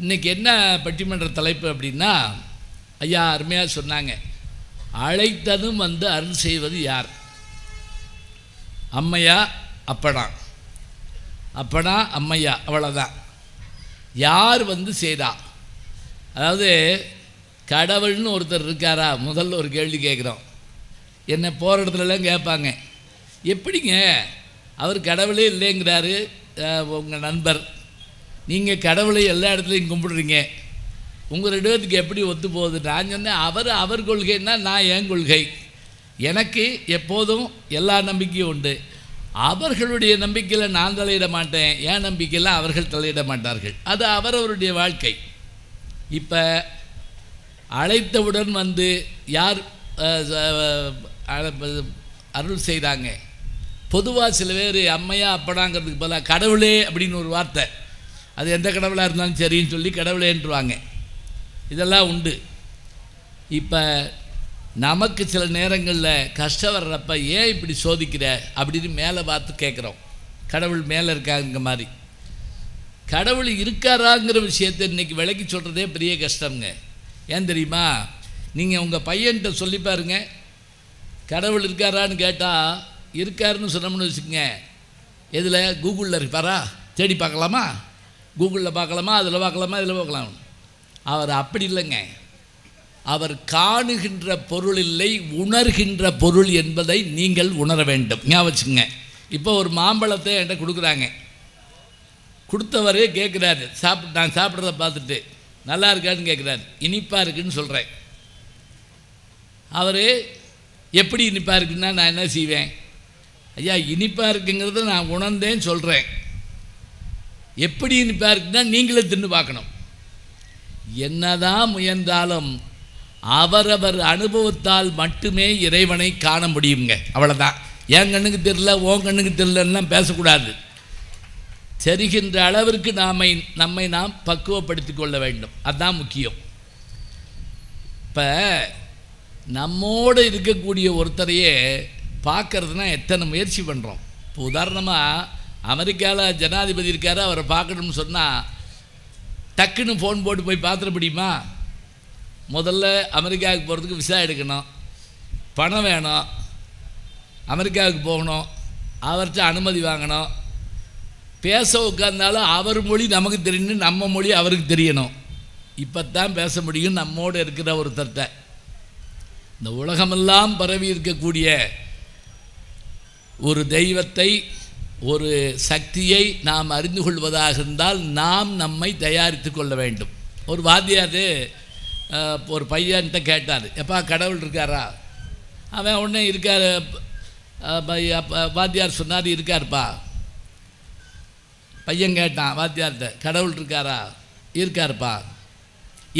இன்னைக்கு என்ன பட்டிமன்ற தலைப்பு அப்படின்னா ஐயா அருமையாக சொன்னாங்க அழைத்ததும் வந்து அருள் செய்வது யார்? அம்மையா அப்பனா. அப்பனா அம்மையா அவ்வளோதான் யார் வந்து செய்தா அதாவது கடவுள்னு ஒருத்தர் இருக்காரா? முதல்ல ஒரு கேள்வி கேட்குறோம் என்ன போகிற இடத்துலலாம் கேட்பாங்க. எப்படிங்க? அவர் கடவுளே இல்லைங்கிறாரு உங்கள் நண்பர். நீங்கள் கடவுளை எல்லா இடத்துலையும் கும்பிடுறீங்க. உங்கள் ரெண்டு பேர்த்துக்கு எப்படி ஒத்து போகுது நான் சொன்னேன். அவர் அவர் கொள்கைன்னா நான் என் கொள்கை. எனக்கு எப்போதும் எல்லா நம்பிக்கையும் உண்டு. அவர்களுடைய நம்பிக்கையில் நான் தலையிட மாட்டேன். என் நம்பிக்கையில் அவர்கள் தலையிட மாட்டார்கள். அது அவரவருடைய வாழ்க்கை. இப்போ அழைத்தவுடன் வந்து யார் அருள் செய்தாங்க பொதுவாக சில பேர் அம்மையா அப்படாங்கிறதுக்கு பதிலாக கடவுளே அப்படின்னு ஒரு வார்த்தை. அது எந்த கடவுளாக இருந்தாலும் சரின்னு சொல்லி கடவுளேன்றுவாங்க. இதெல்லாம் உண்டு. இப்போ நமக்கு சில நேரங்களில் கஷ்டம் வர்றப்ப ஏன் இப்படி சோதிக்கிற அப்படின்னு மேலே பார்த்து கேட்குறோம் கடவுள் மேலே இருக்காங்க மாதிரி. கடவுள் இருக்காராங்கிற விஷயத்தை இன்றைக்கி விளக்கி சொல்கிறதே பெரிய கஷ்டம்ங்க. ஏன் தெரியுமா? நீங்கள் உங்கள் பையன்கிட்ட சொல்லி பாருங்க. கடவுள் இருக்காரான்னு கேட்டால் இருக்காருன்னு சொன்னோம்னு வச்சுக்கோங்க. எதில்? கூகுளில் இருப்பாரா? தேடி பார்க்கலாமா? கூகுளில் பார்க்கலாமா அதில் பார்க்கலாமா இதில் பார்க்கலாம். அவர் அப்படி இல்லைங்க. அவர் காணுகின்ற பொருள் இல்லை உணர்கின்ற பொருள் என்பதை நீங்கள் உணர வேண்டும். ஞாபகம் இப்போ ஒரு மாம்பழத்தை என்கிட்ட கொடுக்குறாங்க. கொடுத்தவரே கேட்குறாரு சாப்பிட்டு நான் சாப்பிட்றத பார்த்துட்டு நல்லா இருக்கான்னு கேட்குறாரு இனிப்பாக இருக்குன்னு சொல்கிறேன் அவர் எப்படி இனிப்பாக இருக்குன்னா நான் என்ன செய்வேன்? ஐயா இனிப்பாக இருக்குங்கிறத நான் உணர்ந்தேன்னு சொல்கிறேன் எப்படின்னு இனிப்பாக நீங்களே தின்னு பார்க்கணும். என்னதான் முயன்றாலும் அவரவர் அனுபவத்தால் மட்டுமே இறைவனை காண முடியுங்க அவ்வளோதான் என் கண்ணுக்கு தெரில உன் கண்ணுக்கு தெரிலன்னா பேசக்கூடாது. தெரிகின்ற அளவிற்கு நாமை நம்மை நாம் பக்குவப்படுத்தி கொள்ள வேண்டும். அதுதான் முக்கியம். இப்போ நம்மோடு இருக்கக்கூடிய ஒருத்தரையே பார்க்குறதுனா எத்தனை முயற்சி பண்ணுறோம் இப்போ உதாரணமாக அமெரிக்காவில் ஜனாதிபதி இருக்கார் அவரை பார்க்கணும்னு சொன்னால் டக்குன்னு ஃபோன் போட்டு போய் பார்த்துட முடியுமா? முதல்ல அமெரிக்காவுக்கு போகிறதுக்கு விசா எடுக்கணும். பணம் வேணும். அமெரிக்காவுக்கு போகணும். அவர்கிட்ட அனுமதி வாங்கணும். பேச உட்கார்ந்தாலும் அவர் மொழி நமக்கு தெரியணும் நம்ம மொழி அவருக்கு தெரியணும். இப்போ தான் பேச முடியும். நம்மோடு இருக்கிற ஒருத்தர்கிட்ட. இந்த உலகமெல்லாம் பரவி இருக்கக்கூடிய ஒரு தெய்வத்தை ஒரு சக்தியை நாம் அறிந்து கொள்வதாக இருந்தால் நாம் நம்மை தயாரித்து கொள்ள வேண்டும். ஒரு வாத்தியார் ஒரு பையன்கிட்ட கேட்டார். எப்பா கடவுள் இருக்காரா? அவன் உடனே இருக்கார். வாத்தியார் சொன்னார் இருக்கார்ப்பா. பையன் கேட்டான் வாத்தியார்கிட்ட கடவுள் இருக்காரா? இருக்காருப்பா.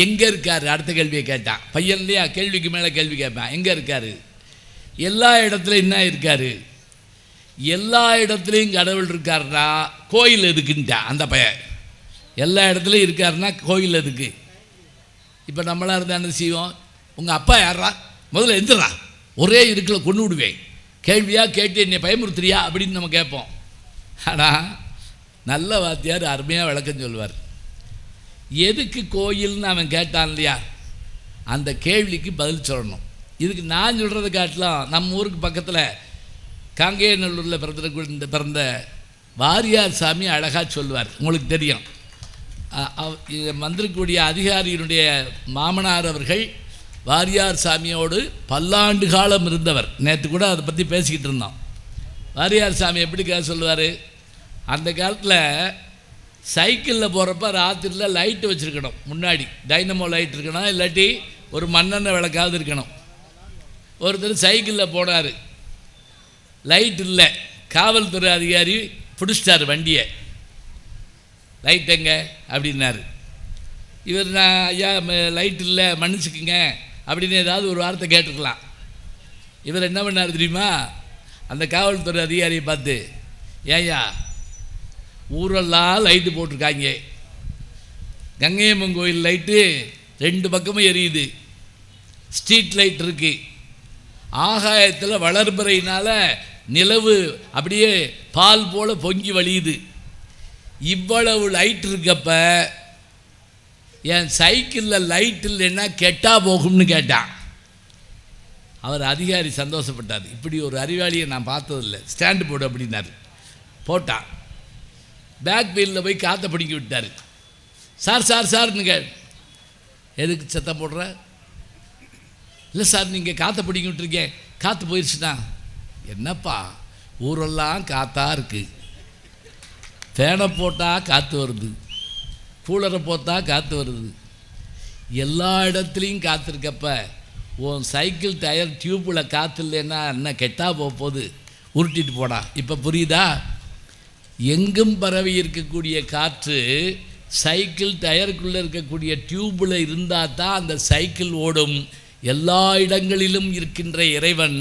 எங்கே இருக்கார்? அடுத்த கேள்வியை கேட்டான். பையன் இல்லையா? கேள்விக்கு மேலே கேள்வி கேட்பான். எங்கே இருக்கார்? எல்லா இடத்துலையும் என்ன இருக்காரு? எல்லா இடத்துலையும் கடவுள் இருக்காருன்னா கோயில் எதுக்குன்ட்டா அந்த பையன். எல்லா இடத்துலையும் இருக்காருன்னா கோயில் எதுக்கு? இப்போ நம்மளாக இருந்தால் என்ன செய்வோம்? உங்கள் அப்பா யாரா முதல்ல எந்திரா ஒரே இருக்கில் கொண்டு விடுவேன். கேள்வியாக கேட்டு என்னை பயமுறுத்துறியா அப்படின்னு நம்ம கேட்போம். ஆனால் நல்ல வாத்தியார் அருமையாக விளக்கம் சொல்லுவார். எதுக்கு கோயில்னு அவன் கேட்டான் இல்லையா? அந்த கேள்விக்கு பதில் சொல்லணும். இதுக்கு நான் சொல்கிறத காட்டிலாம். நம்ம ஊருக்கு பக்கத்தில் காங்கேயநல்லூரில் பிறந்த பிறந்த வாரியார் சாமி அழகாக சொல்லுவார் உங்களுக்கு தெரியும். வந்திருக்கக்கூடிய அதிகாரியினுடைய மாமனார் அவர்கள் வாரியார் சாமியோடு பல்லாண்டு காலம் இருந்தவர். நேற்று கூட அதை பற்றி பேசிக்கிட்டு இருந்தோம். வாரியார் சாமி எப்படி கேட்க சொல்லுவார்? அந்த காலத்தில் சைக்கிளில் போகிறப்ப ராத்திரியில் லைட்டு வச்சுருக்கணும். முன்னாடி டைனமோ லைட் இருக்கணும் இல்லாட்டி ஒரு மண்ணெண்ணெய் விளக்காவது இருக்கணும். ஒருத்தர் சைக்கிளில் போனார். லைட் இல்லை. காவல்துறை அதிகாரி பிடிச்சிட்டார் வண்டியை. லைட் எங்க? அப்படின்னாரு. இவர் நான் ஐயா லைட் இல்லை மன்னிச்சுக்குங்க. அப்படின்னு ஏதாவது ஒரு வார்த்தை கேட்டுக்கலாம் இவர் என்ன பண்ணார் தெரியுமா? அந்த காவல்துறை அதிகாரியை பார்த்து ஏயா ஊரெல்லாம் லைட்டு போட்டிருக்காங்க. கங்கையம்மன் கோயில் லைட்டு ரெண்டு பக்கமும் எரியுது. ஸ்ட்ரீட் லைட் இருக்குது ஆகாயத்தில் வளர்பறையினால் நிலவு அப்படியே பால் போல் பொங்கி வழியுது. இவ்வளவு லைட் இருக்கப்ப என் சைக்கிளில் லைட் இல்லைன்னா கெட்டா போகும்னு கேட்டான். அவர் அதிகாரி சந்தோஷப்பட்டார். இப்படி ஒரு அறிவாளியை நான் பார்த்ததில்ல. ஸ்டாண்டு போடு அப்படின்னாரு. போட்டான். பேக் வீலில் போய் காற்றை பிடிக்கி விட்டார். சார் சார் சார்னுங்க எதுக்கு சத்தம் போடுற? இல்லை சார் நீங்கள் காற்றை பிடிக்கி விட்டுருக்கேன். காற்று போயிடுச்சுண்ணா என்னப்பா ஊரெல்லாம் காற்றா இருக்குது தேனை போட்டால் காற்று வருது. கூலரை போட்டால் காற்று வருது. எல்லா இடத்துலையும் காற்று இருக்கப்ப உன் சைக்கிள் டயர் டியூப்பில் காற்று இல்லைன்னா என்ன கெட்டா போக போகுது. உருட்டிட்டு போடா. இப்போ புரியுதா? எங்கும் பரவி இருக்கக்கூடிய காற்று சைக்கிள் டயருக்குள்ளே இருக்கக்கூடிய டியூப்பில் இருந்தால் தான் அந்த சைக்கிள் ஓடும். எல்லா இடங்களிலும் இருக்கின்ற இறைவன்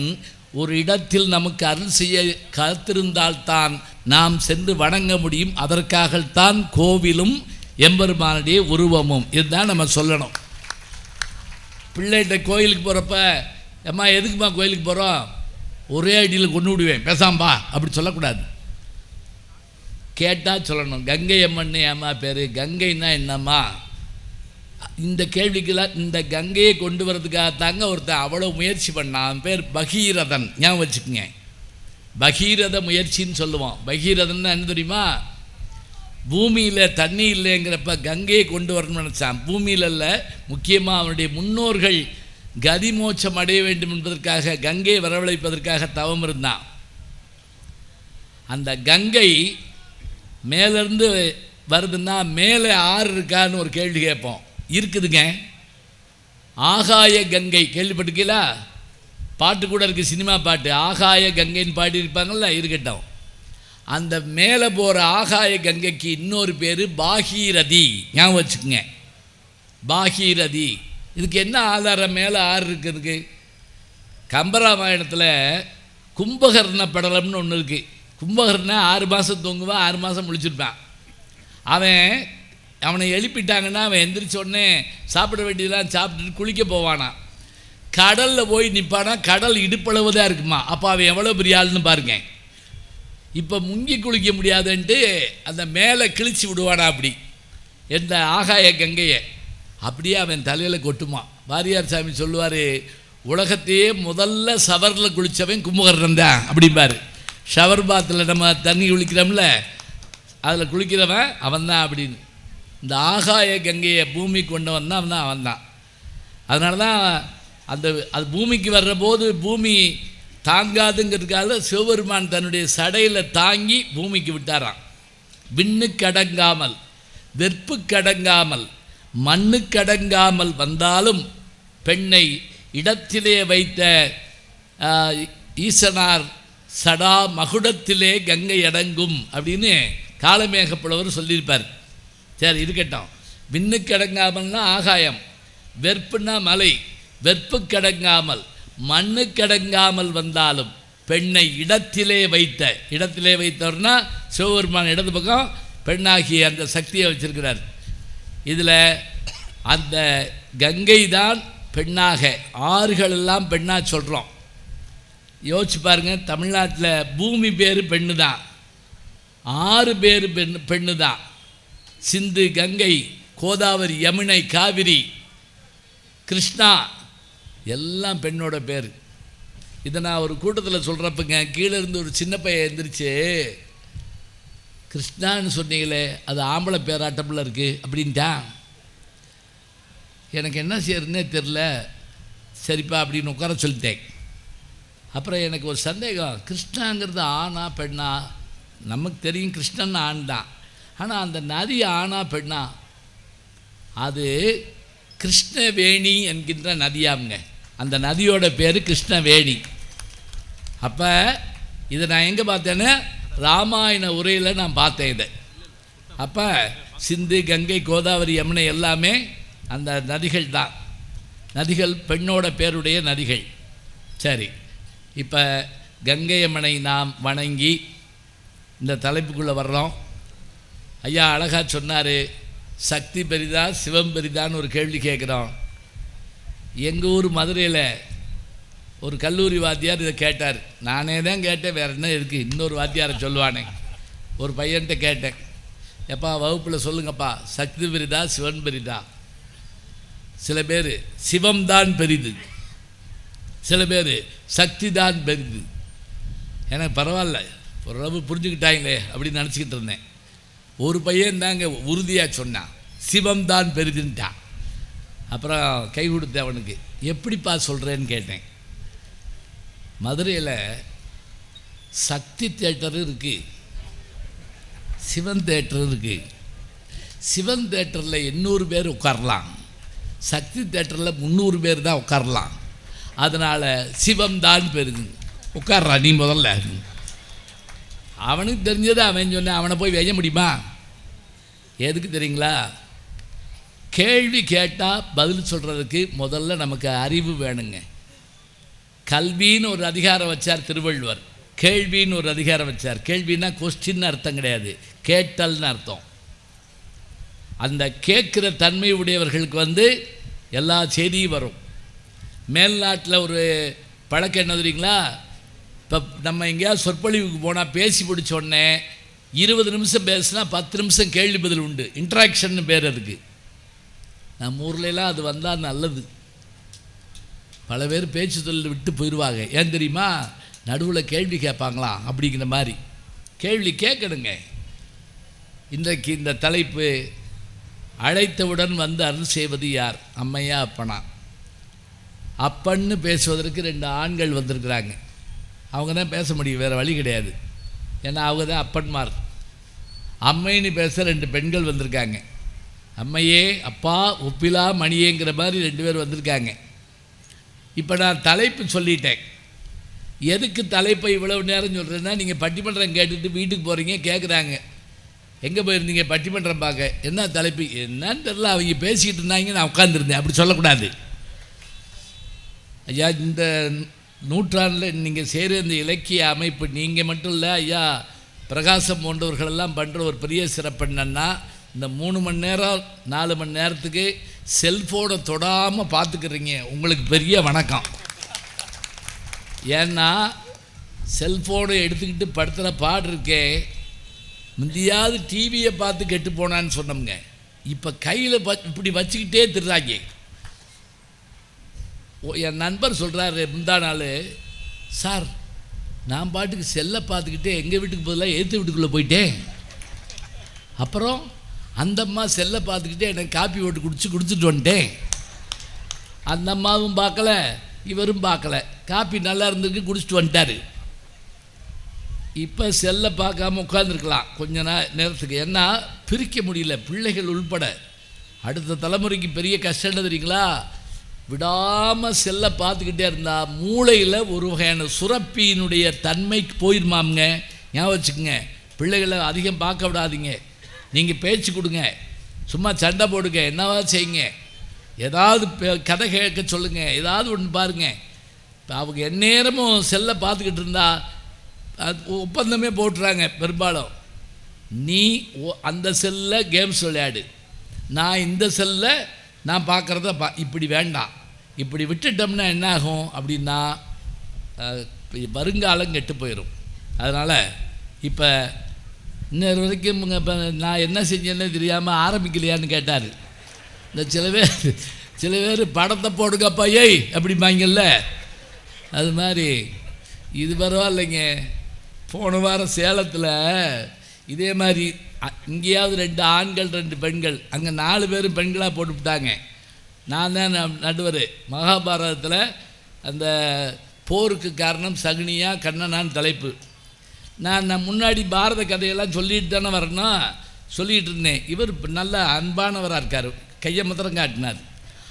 ஒரு இடத்தில் நமக்கு அருள் செய்ய காத்திருந்தால்தான் நாம் சென்று வணங்க முடியும். அதற்காகத்தான் கோவிலும் எம்பெருமானுடைய உருவமும். இதுதான் நம்ம சொல்லணும். பிள்ளைகிட்ட கோயிலுக்கு போகிறப்ப அம்மா எதுக்குமா கோயிலுக்கு போகிறோம் ஒரே அடியில் கொண்டு விடுவேன். பேசாம்பா அப்படி சொல்லக்கூடாது. கேட்டால் சொல்லணும். கங்கை அம்மன்னு ஏம்மா பேர்? கங்கைன்னா என்னம்மா? இந்த கேள்விக்கெல்லாம் இந்த கங்கையை கொண்டு வரதுக்காக தாங்க ஒருத்தன் அவ்வளோ முயற்சி பண்ணான். பேர் பகீரதன். ஞாபகம் வச்சுக்கோங்க. பகீரத முயற்சின்னு சொல்லுவோம் பகீரதன்னா என்ன தெரியுமா? பூமியில் தண்ணி இல்லைங்கிறப்ப கங்கையை கொண்டு வரணும்னு நினச்சான். பூமியில் இல்லை முக்கியமாக அவனுடைய முன்னோர்கள் கதிமோட்சம் அடைய வேண்டும் என்பதற்காக கங்கையை வரவழைப்பதற்காக தவம் இருந்தான். அந்த கங்கை மேலேருந்து வருதுன்னா மேலே ஆறு இருக்கான்னு ஒரு கேள்வி கேட்போம். இருக்குதுங்க. ஆகாய கங்கை கேள்விப்பட்டிருக்கீங்களா? பாட்டு கூட இருக்குது சினிமா பாட்டு. ஆகாய கங்கைன்னு பாடியிருப்பாங்கள்ல இருக்கட்டும். அந்த மேலே போகிற ஆகாய கங்கைக்கு இன்னொரு பேர் பாகீரதி. ஞாபகம் வச்சுக்கோங்க. பாகீரதி. இதுக்கு என்ன ஆதாரம்? மேலே ஆறு இருக்குதுக்கு கம்பராமாயணத்தில் கும்பகர்ண படலம்னு ஒன்று இருக்குது கும்பகர்ண ஆறு மாதம் தூங்குவான் ஆறு மாதம் முழிச்சிருப்பான். அவன் அவனை எழுப்பிட்டாங்கன்னா அவன் எந்திரிச்ச உடனே சாப்பிட வேண்டியதெல்லாம் சாப்பிட்டுட்டு குளிக்க போவானா? கடலில் போய் நிற்பானா கடல் இடுப்பளவு தான் இருக்குமா? அப்போ அவன் எவ்வளோ பெரிய ஆள்னு பாருங்க. இப்போ முங்கி குளிக்க முடியாதுன்ட்டு அந்த மேலே கிழிச்சு விடுவானா அப்படி? எந்த ஆகாய கங்கையை. அப்படியே அவன் தலையில் கொட்டுமா. வாரியார் சாமி சொல்லுவார் உலகத்தையே முதல்ல சவரில் குளித்தவன் கும்பகர்ணன் தான். அப்படிம்பார். ஷவர் பாத்தில் நம்ம தண்ணி குளிக்கிறோம்ல அதில் குளிக்கிறவன் அவன்தான் அப்படின்னு. இந்த ஆகாய கங்கையை பூமி கொண்டு வந்தான் அவன் தான் அவன் தான். அதனால தான் அந்த அது பூமிக்கு வர்ற போது பூமி தாங்காதுங்கிறதுக்காக சிவபெருமான் தன்னுடைய சடையில் தாங்கி பூமிக்கு விட்டாராம். விண்ணுக்கடங்காமல் வெற்புக்கடங்காமல் மண்ணுக்கடங்காமல் வந்தாலும் பெண்ணை இடத்திலே வைத்த ஈசனார் சடா மகுடத்திலே கங்கை அடங்கும் அப்படின்னு காலமேகப்புலவர் சொல்லியிருப்பார். சரி இருக்கட்டும் விண்ணுக்கடங்காமல்னா ஆகாயம் வெற்புனா மலை வெற்புக்கடங்காமல் மண்ணுக்கடங்காமல் வந்தாலும் பெண்ணை இடத்திலே வைத்த இடத்திலே வைத்தவர்னா சிவபெருமான் இடது பக்கம் பெண்ணாகிய அந்த சக்தியை வச்சிருக்கிறார். இதில் அந்த கங்கை தான் பெண்ணாக ஆறுகள் எல்லாம் பெண்ணாக சொல்கிறோம் யோசிச்சு பாருங்க தமிழ்நாட்டில் பூமி பேர் பெண்ணு தான் ஆறு பேர் பெண் பெண்ணு தான் சிந்து கங்கை கோதாவரி யமுனை காவிரி கிருஷ்ணா எல்லாம் பெண்ணோட பேர். இதை நான் ஒரு கூட்டத்தில் சொல்கிறப்பங்க கீழே இருந்து ஒரு சின்ன பையன் எழுந்திரிச்சு கிருஷ்ணான்னு சொன்னீங்களே அது ஆம்பளை பேராட்டமில் இருக்குது அப்படின்ட்டான். எனக்கு என்ன செய்யறதுனே தெரில சரிப்பா அப்படின்னு உட்கார சொல்லிட்டேன். அப்புறம் எனக்கு ஒரு சந்தேகம் கிருஷ்ணாங்கிறது ஆணா பெண்ணா? நமக்கு தெரியும் கிருஷ்ணன் ஆண் தான். ஆனால் அந்த நதி ஆனா பெண்ணா? அது கிருஷ்ணவேணி என்கின்ற நதியாமுங்க. அந்த நதியோட பேர் கிருஷ்ணவேணி. அப்போ இதை நான் எங்கே பார்த்தேன்னா? ராமாயண உரையில் நான் பார்த்தேன் இதை. அப்போ சிந்து கங்கை கோதாவரி யமுனை எல்லாமே அந்த நதிகள் தான். நதிகள் பெண்ணோட பேருடைய நதிகள். சரி. இப்போ கங்கை அம்மனை நாம் வணங்கி இந்த தலைப்புக்குள்ளே வர்றோம். ஐயா அழகா சொன்னார் சக்தி பெரிதா சிவம் பெரிதான்னு ஒரு கேள்வி கேட்குறோம் எங்கள் ஊர் மதுரையில் ஒரு கல்லூரி வாத்தியார் இதை கேட்டார். நானே தான் கேட்டேன் வேறு என்ன இருக்குது இன்னொரு வாத்தியாரை சொல்லுவானே. ஒரு பையன்கிட்ட கேட்டேன். எப்பா வகுப்பில் சொல்லுங்கப்பா சக்தி பெரிதா சிவன் பெரிதா? சில பேர் சிவம்தான் பெரிது. சில பேர் சக்தி தான் பெரிது. எனக்கு பரவாயில்ல ஓரளவு புரிஞ்சுக்கிட்டாங்களே அப்படின்னு நினச்சிக்கிட்டு இருந்தேன். ஒரு பையன் தாங்க உறுதியாக சொன்னான் சிவம் தான் பெருகுன்ட்டான் அப்புறம் கை கொடுத்த அவனுக்கு. எப்படிப்பா சொல்கிறேன்னு கேட்டேன். மதுரையில் சக்தி தேட்டர் இருக்குது சிவன் தேட்டர் இருக்குது சிவன் தேட்டரில் எண்ணூறு பேர் உட்காரலாம். சக்தி தேட்டரில் முந்நூறு பேர் தான் உட்காரலாம். அதனால் சிவம் தான் பெருது உட்கார்றா நீ முதல்ல. அவனுக்கு தெரிஞ்சது அவன் சொன்னேன். அவனை போய் வெய்ய முடியுமா? எதுக்கு தெரியுங்களா? கேள்வி கேட்டால் பதில் சொல்கிறதுக்கு முதல்ல நமக்கு அறிவு வேணுங்க. கல்வின்னு ஒரு அதிகாரம் வச்சார் திருவள்ளுவர். கேள்வின்னு ஒரு அதிகாரம் வச்சார். கேள்வின்னா கொஸ்டின்னு அர்த்தம் கிடையாது. கேட்டல்னு அர்த்தம். அந்த கேட்குற தன்மை உடையவர்களுக்கு வந்து எல்லா செய்தியும் வரும். மேல்நாட்டில் ஒரு பழக்கம் என்ன தெரியுங்களா? இப்போ நம்ம எங்கேயாவது சொற்பொழிவுக்கு போனால் பேசி பிடிச்சோடனே இருபது நிமிஷம் பேசினா பத்து நிமிஷம் கேள்வி பதில் உண்டு. இன்ட்ராக்ஷன் பேர் அதுக்கு. நம்ம ஊர்லலாம் அது வந்தால் நல்லது. பல பேர் பேச்சு தொழில் விட்டு போயிடுவாங்க ஏன் தெரியுமா? நடுவில் கேள்வி கேட்பாங்களாம் அப்படிங்கிற மாதிரி. கேள்வி கேட்கணுங்க. இன்றைக்கு இந்த தலைப்பு அழைத்தவுடன் வந்து அருள் செய்வது யார்? அம்மையா அப்பனா. அப்பன்னு பேசுவதற்கு ரெண்டு ஆண்கள் வந்திருக்கிறாங்க. அவங்க தான் பேச முடியும் வேறு வழி கிடையாது. ஏன்னா அவங்க தான் அப்பன்மார். அம்மைன்னு பேச ரெண்டு பெண்கள் வந்திருக்காங்க. அம்மையே அப்பா ஒப்பிலா மணியேங்கிற மாதிரி ரெண்டு பேர் வந்திருக்காங்க. இப்போ நான் தலைப்பு சொல்லிட்டேன். எதுக்கு தலைப்பை இவ்வளவு நேரம் சொல்கிறேன்னா நீங்கள் பட்டிமன்றம் கேட்டுட்டு வீட்டுக்கு போகிறீங்க கேட்குறாங்க எங்கே போயிருந்தீங்க பட்டிமன்றம் பார்க்க? என்ன தலைப்பு? என்னன்னு தெரில அவங்க பேசிக்கிட்டு இருந்தாங்க நான் உட்காந்துருந்தேன் அப்படி சொல்லக்கூடாது. ஐயா இந்த நூற்றாண்டில் நீங்கள் செய்கிற இந்த இலக்கிய அமைப்பு நீங்கள் மட்டும் இல்லை ஐயா பிரகாசம் போன்றவர்களெல்லாம் பண்ணுற ஒரு பெரிய சிறப்பு என்னன்னா இந்த மூணு மணி நேரம் நாலு மணி நேரத்துக்கு செல்ஃபோனை தொடாமல் பார்த்துக்கிறீங்க உங்களுக்கு பெரிய வணக்கம். ஏன்னா செல்ஃபோனை எடுத்துக்கிட்டு படுத்துகிற பாடு இருக்கே முந்தியாவது டிவியை பார்த்து கெட்டு போனான்னு சொன்னோம்ங்க. இப்போ கையில் இப்படி வச்சுக்கிட்டே திருறாங்க என் நண்பர் சொல்கிறாரு முந்தா நாள் சார் நான் பாட்டுக்கு செல்லை பார்த்துக்கிட்டே எங்கள் வீட்டுக்கு பதிலாக ஏற்று வீட்டுக்குள்ளே போயிட்டேன். அப்புறம் அந்த அம்மா செல்லை பார்த்துக்கிட்டே எனக்கு காப்பி போட்டு குடிச்சு குடிச்சிட்டு வந்துட்டேன். அந்த அம்மாவும் பார்க்கல இவரும் பார்க்கல. காப்பி நல்லா இருந்திருக்கு குடிச்சிட்டு வந்துட்டாரு. இப்போ செல்லை பார்க்காம உட்காந்துருக்கலாம் கொஞ்ச நாள் நேரத்துக்கு. ஏன்னா பிரிக்க முடியல பிள்ளைகள் உள்பட. அடுத்த தலைமுறைக்கு பெரிய கஷ்டம் தெரியுங்களா? விடாமல் செல்லை பார்த்துக்கிட்டே இருந்தால் மூளையில் ஒரு வகையான சுரப்பியினுடைய தன்மைக்கு போயிருமாமுங்க. ஞாபகம் வச்சுக்கோங்க. பிள்ளைகளை அதிகம் பார்க்க விடாதீங்க. நீங்கள் பேச்சு கொடுங்க. சும்மா சண்டை போடுங்க. என்னவா செய்யுங்க. ஏதாவது பே- கதை கேட்க சொல்லுங்கள் ஏதாவது ஒன்று பாருங்கள் இப்போ அவங்க எந்நேரமும் செல்லை பார்த்துக்கிட்டு இருந்தா அது ஒப்பந்தமே போட்டுறாங்க பெரும்பாலும். நீ ஒ- அந்த செல்லில் கேம்ஸ் விளையாடு. நான் இந்த செல்லில் நான் பார்க்குறத பா இப்படி வேண்டாம். இப்படி விட்டுட்டோம்னா என்ன ஆகும் அப்படின்னா வருங்காலம் கெட்டு போயிடும் அதனால் இப்போ இன்னொரு வரைக்கும் இப்போ நான் என்ன செஞ்சேன்னு தெரியாமல் ஆரம்பிக்கலையான்னு கேட்டார். இந்த சில பேர் சில பேர் படத்தை போடுங்கப்பா ஏய் அப்படிம்பாங்கல்ல. அது மாதிரி இது பரவாயில்லைங்க. போன வாரம் சேலத்தில் இதே மாதிரி அ- இங்கேயாவது ரெண்டு ஆண்கள் ரெண்டு பெண்கள் அங்கே நாலு பேரும் பெண்களாக போட்டுவிட்டாங்க. நான் தான் ந- நடுவர். மகாபாரதத்தில் அந்த போருக்கு காரணம் சகுனியா கண்ணனான் தலைப்பு. நான் நான் முன்னாடி பாரத கதையெல்லாம் சொல்லிட்டு தானே வரணும் சொல்லிகிட்டு இருந்தேன். இவர் நல்ல அன்பானவராக இருக்கார். கையை மாத்திரம் காட்டினார்.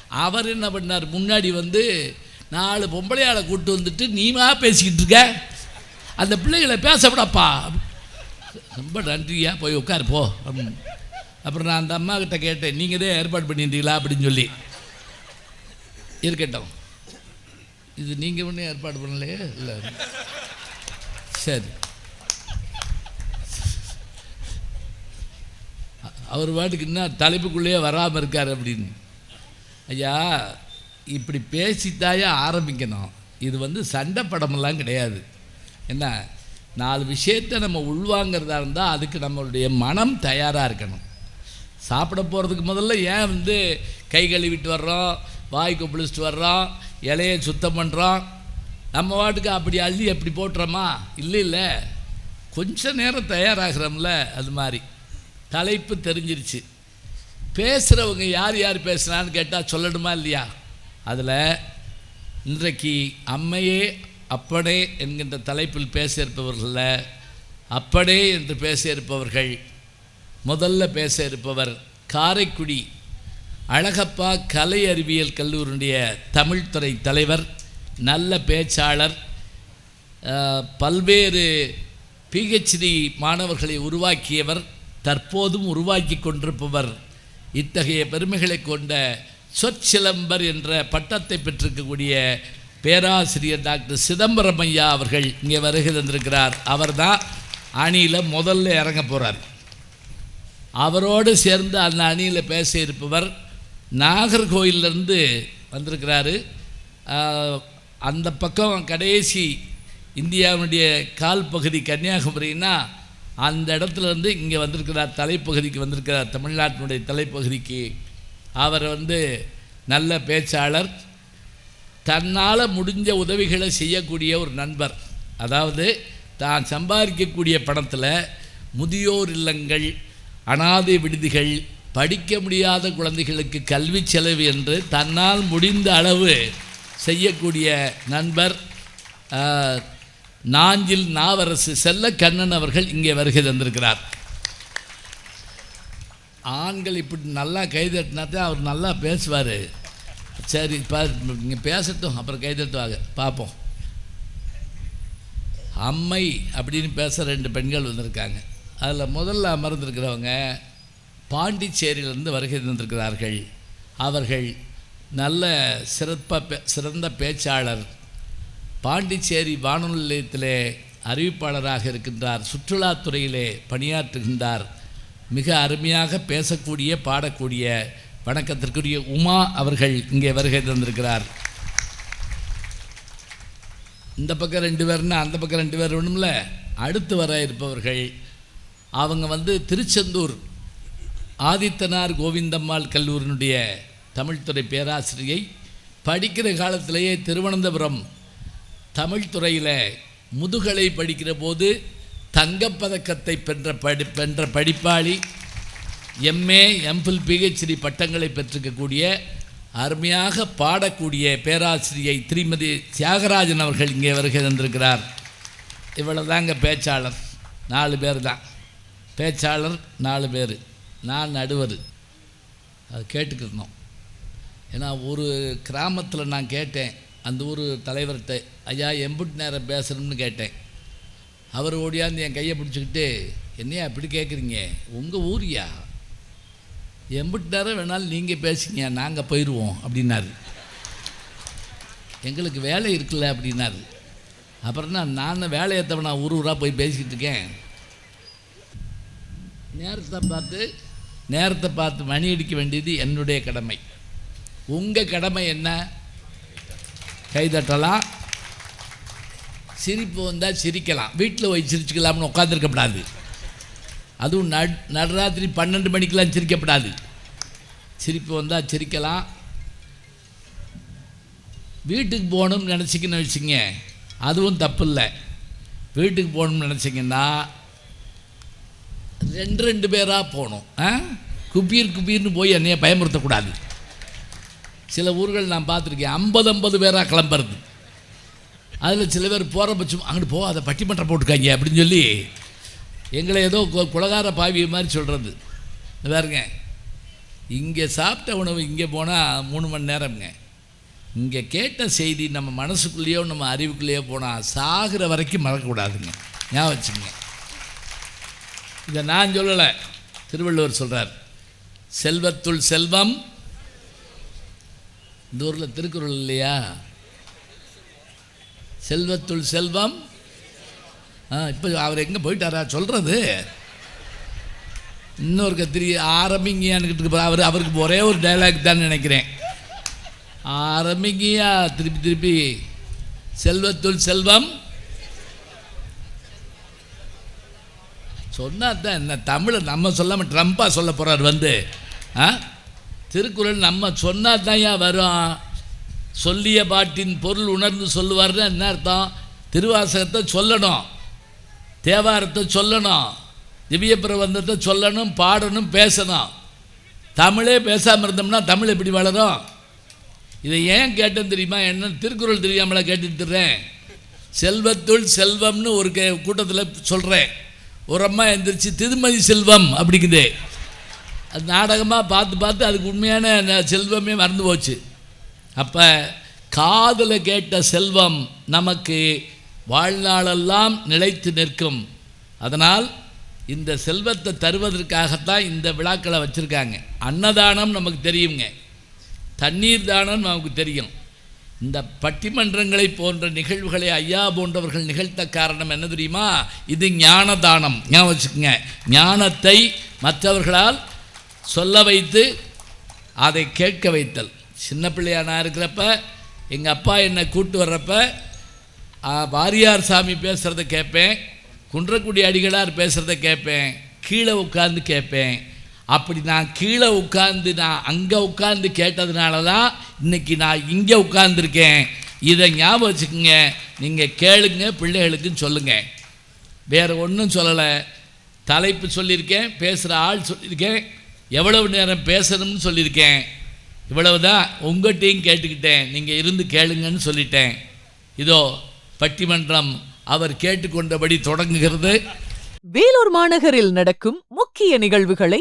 அவர் என்ன பண்ணார்? முன்னாடி வந்து நாலு பொம்பளையாளை கூட்டு வந்துட்டு நீமா பேசிக்கிட்டு இருக்க? அந்த பிள்ளைகளை பேச ரொம்ப நன்றியா? போய் உட்காரு போ. அப்படின்னு. அப்புறம் நான் அந்த அம்மா கிட்ட கேட்டேன் நீங்கள் தான் ஏற்பாடு பண்ணியிருந்தீங்களா? அப்படின்னு சொல்லி. இருக்கட்டும். இது நீங்கள் ஒன்றும் ஏற்பாடு பண்ணலையே? இல்லை. சரி. அவர் பாட்டுக்கு இன்னும் தலைப்புக்குள்ளேயே வராமல் இருக்கார் அப்படின்னு. ஐயா இப்படி பேசித்தாயே ஆரம்பிக்கணும். இது வந்து சண்டை படமெல்லாம் கிடையாது. என்ன நாலு விஷயத்தை நம்ம உள்வாங்கிறதா இருந்தால் அதுக்கு நம்மளுடைய மனம் தயாராக இருக்கணும். சாப்பிட போகிறதுக்கு முதல்ல ஏன் வந்து கை கழுவிட்டு வர்றோம்? வாய்க்கு பிடிச்சிட்டு வர்றோம் இலையை சுத்தம் பண்ணுறோம் நம்ம வாட்டுக்கு அப்படி அள்ளி அப்படி போட்டுறோமா? இல்லை இல்லை. கொஞ்சம் நேரம் தயாராகிறோம்ல அது மாதிரி. தலைப்பு தெரிஞ்சிருச்சு. பேசுகிறவங்க யார் யார் பேசுனான்னு கேட்டால் சொல்லணுமா இல்லையா? அதில் இன்றைக்கு அம்மையே அப்படே என்கின்ற தலைப்பில் பேச இருப்பவர்களில் அப்படே என்று பேச இருப்பவர்கள் முதல்ல பேச இருப்பவர் காரைக்குடி அழகப்பா கலை அறிவியல் கல்லூரியுடைய தமிழ்துறை தலைவர் நல்ல பேச்சாளர் பல்வேறு பிஹெச்டி மாணவர்களை உருவாக்கியவர் தற்போதும் உருவாக்கி கொண்டிருப்பவர் இத்தகைய பெருமைகளை கொண்ட சொற்சிலம்பர் என்ற பட்டத்தை பெற்றிருக்கக்கூடிய பேராசிரியர் டாக்டர் சிதம்பரம் ஐயா அவர்கள் இங்கே வருகை தந்திருக்கிறார். அவர்தான் அணியில் முதல்ல இறங்க போகிறார் அவரோடு சேர்ந்து அந்த அணியில் பேச இருப்பவர் நாகர்கோயிலிருந்து வந்திருக்கிறாரு. அந்த பக்கம் கடைசி இந்தியாவுடைய கால் பகுதி கன்னியாகுமரின்னா அந்த இடத்துலேருந்து இங்கே வந்திருக்கிறார் தலைப்பகுதிக்கு வந்திருக்கிறார் தமிழ்நாட்டினுடைய தலைப்பகுதிக்கு. அவர் வந்து நல்ல பேச்சாளர். தன்னால் முடிஞ்ச உதவிகளை செய்யக்கூடிய ஒரு நண்பர். அதாவது தான் சம்பாதிக்கக்கூடிய பணத்தில் முதியோர் இல்லங்கள் அனாதை விடுதிகள் படிக்க முடியாத குழந்தைகளுக்கு கல்வி செலவு என்று தன்னால் முடிந்த அளவு செய்யக்கூடிய நண்பர் நாஞ்சில் நாவரசு செல்ல கண்ணன் அவர்கள் இங்கே வருகை தந்திருக்கிறார். ஆண்கள் இப்படி நல்லா கைதட்டினா தான் அவர் நல்லா பேசுவார். சரி பா இங்கே பேசட்டும் அப்புறம் கைதட்டுவாங்க பார்ப்போம் அம்மை அப்படின்னு பேச ரெண்டு பெண்கள் வந்திருக்காங்க. அதில் முதல்ல அமர்ந்திருக்கிறவங்க பாண்டிச்சேரியிலிருந்து வருகை தந்திருக்கிறார்கள். அவர்கள் நல்ல சிறப்பாக பே சிறந்த பேச்சாளர். பாண்டிச்சேரி வானொலி நிலையத்திலே அறிவிப்பாளராக இருக்கின்றார். சுற்றுலாத்துறையிலே பணியாற்றுகின்றார். மிக அருமையாக பேசக்கூடிய பாடக்கூடிய வணக்கத்திற்குரிய உமா அவர்கள் இங்கே வருகை தந்திருக்கிறார். இந்த பக்கம் ரெண்டு பேர்னா அந்த பக்கம் ரெண்டு பேர் வேணும்ல? அடுத்து வர இருப்பவர்கள். அவங்க வந்து திருச்செந்தூர் ஆதித்தனார் கோவிந்தம்மாள் கல்லூரினுடைய தமிழ்துறை பேராசிரியை படிக்கிற காலத்திலேயே திருவனந்தபுரம் தமிழ்துறையில் முதுகலை படிக்கிற போது தங்கப்பதக்கத்தை பெற்ற படி பெற்ற படிப்பாளி எம்ஏ எம்ஃபில் பிஹெச்டி பட்டங்களை பெற்றிருக்கக்கூடிய அருமையாக பாடக்கூடிய பேராசிரியை திருமதி தியாகராஜன் அவர்கள் இங்கே வருகை தந்திருக்கிறார். இவ்வளோ தாங்க பேச்சாளர். நாலு பேர் தான். பேச்சாளர் நாலு பேர். நான் நடுவர் அது கேட்டுக்கிருந்தோம் ஏன்னா ஒரு கிராமத்தில் நான் கேட்டேன். அந்த ஊர் தலைவர்கிட்ட ஐயா எம்புட் நேரம் பேசணும்னு கேட்டேன். அவர் ஓடியாந்து என் கையை பிடிச்சிக்கிட்டு என்னையா அப்படி கேட்குறீங்க உங்கள் ஊரியா? எம்புட் நேரம் வேணாலும் நீங்கள் பேசுங்க. நாங்கள் போயிடுவோம் அப்படின்னாரு. எங்களுக்கு வேலை இருக்குல்ல அப்படின்னாரு. அப்புறம் நான் நான் தவிர நான் ஊர் ஊராக போய் பேசிக்கிட்டு இருக்கேன். நேரத்தை பார்த்து நேரத்தை பார்த்து மணி அடிக்க வேண்டியது என்னுடைய கடமை. உங்கள் கடமை என்ன? கைதட்டலாம். சிரிப்பு வந்தால் சிரிக்கலாம். வீட்டில் போய் சிரிச்சுக்கலாம்னு உட்காந்துருக்கப்படாது அதுவும் நட் நடுராத்திரி பன்னெண்டு மணிக்கெலாம் சிரிக்கப்படாது. சிரிப்பு வந்தால் சிரிக்கலாம். வீட்டுக்கு போகணும்னு நினச்சிக்கின்னு வச்சுங்க அதுவும் தப்பு இல்லை வீட்டுக்கு போகணும்னு நினச்சிங்கன்னா ரெண்டு ரெண்டு பேராக போகணும் ஆ? குப்பீர் குப்பீர்னு போய் என்னைய பயமுறுத்தக்கூடாது. சில ஊர்கள் நான் பார்த்துருக்கேன் ஐம்பது ஐம்பது பேராக கிளம்புறது. அதில் சில பேர் போகிற பட்சம் அங்கிட்டு போ அதை பட்டிமன்றம் போட்டுக்காங்க அப்படின்னு சொல்லி எங்களை ஏதோ கு- குலகார பாவி மாதிரி சொல்கிறது பாருங்க இங்கே சாப்பிட்ட உணவு இங்கே போனால் மூணு மணி நேரம்ங்க. இங்கே கேட்ட செய்தி நம்ம மனசுக்குள்ளேயோ நம்ம அறிவுக்குள்ளேயோ போனால் சாகிற வரைக்கும் மறக்கக்கூடாதுங்க. ஞாபகம் வச்சுங்க இதை நான் சொல்லலை. திருவள்ளுவர் சொல்கிறார் செல்வத்துள் செல்வம். இந்த ஊரில் திருக்குறள் இல்லையா? செல்வத்துள் செல்வம். ஆ இப்போ அவர் எங்கே போயிட்டாரா? சொல்கிறது இன்னொரு கத்திரி ஆரம்பிங்கியான்னு அவர் அவருக்கு ஒரே ஒரு டைலாக் தான் நினைக்கிறேன். ஆரம்பிங்கியா? திருப்பி திருப்பி செல்வத்துள் செல்வம். சொன்னால் தான் என்ன தமிழை நம்ம சொல்லாமல் ட்ரம்ப்பாக சொல்ல போகிறார் வந்து. ஆ? திருக்குறள் நம்ம சொன்னால் தான் வரும். சொல்லிய பாட்டின் பொருள் உணர்ந்து சொல்லுவார்னு என்ன அர்த்தம்? திருவாசகத்தை சொல்லணும். தேவாரத்தை சொல்லணும். திவ்ய பிரபந்தத்தை சொல்லணும் பாடணும் பேசணும். தமிழே பேசாமல் இருந்தோம்னா தமிழ் எப்படி வளரும்? இதை ஏன் கேட்டேன் தெரியுமா? என்ன திருக்குறள் தெரியாமலா கேட்டுட்டுறேன் செல்வத்துள் செல்வம்னு ஒரு கே கூட்டத்தில் சொல்கிறேன் ஒரு அம்மா எந்திரிச்சு திருமதி செல்வம் அப்படிங்குதே. அது நாடகமாக பார்த்து பார்த்து அதுக்கு உண்மையான செல்வமே மறந்து போச்சு. அப்போ காதில் கேட்ட செல்வம் நமக்கு வாழ்நாளெல்லாம் நிலைத்து நிற்கும். அதனால் இந்த செல்வத்தை தருவதற்காகத்தான் இந்த விழாக்களை வச்சுருக்காங்க. அன்னதானம் நமக்கு தெரியுங்க தண்ணீர் தானம் நமக்கு தெரியும். இந்த பட்டிமன்றங்களை போன்ற நிகழ்வுகளை ஐயா போன்றவர்கள் நிகழ்த்த காரணம் என்ன தெரியுமா? இது ஞான தானம் ஞாபகம் வச்சுக்கோங்க. ஞானத்தை மற்றவர்களால் சொல்ல வைத்து அதை கேட்க வைத்தல். சின்ன பிள்ளையா நான் இருக்கிறப்ப எங்கள் அப்பா என்னை கூட்டு வர்றப்ப வாரியார் சாமி பேசுகிறத கேட்பேன். குன்றக்குடி அடிகளார் பேசுகிறத கேட்பேன். கீழே உட்கார்ந்து கேட்பேன். அப்படி நான் கீழே உட்கார்ந்து நான் அங்கே உட்கார்ந்து கேட்டதுனால தான் இன்றைக்கி நான் இங்கே உட்கார்ந்துருக்கேன். இதை ஞாபகம் வச்சுக்கோங்க. நீங்கள் கேளுங்க பிள்ளைகளுக்குன்னு சொல்லுங்கள் வேறு ஒன்றும் சொல்லலை. தலைப்பு சொல்லியிருக்கேன் பேசுகிற ஆள் சொல்லியிருக்கேன். எவ்வளவு நேரம் பேசணும்னு சொல்லியிருக்கேன். இவ்வளவு தான் உங்கள்கிட்டையும் கேட்டுக்கிட்டேன். நீங்கள் இருந்து கேளுங்கன்னு சொல்லிட்டேன். இதோ பட்டிமன்றம் அவர் கேட்டுக்கொண்டபடி தொடங்குகிறது. வேலூர் மாநகரில் நடக்கும் முக்கிய நிகழ்வுகளை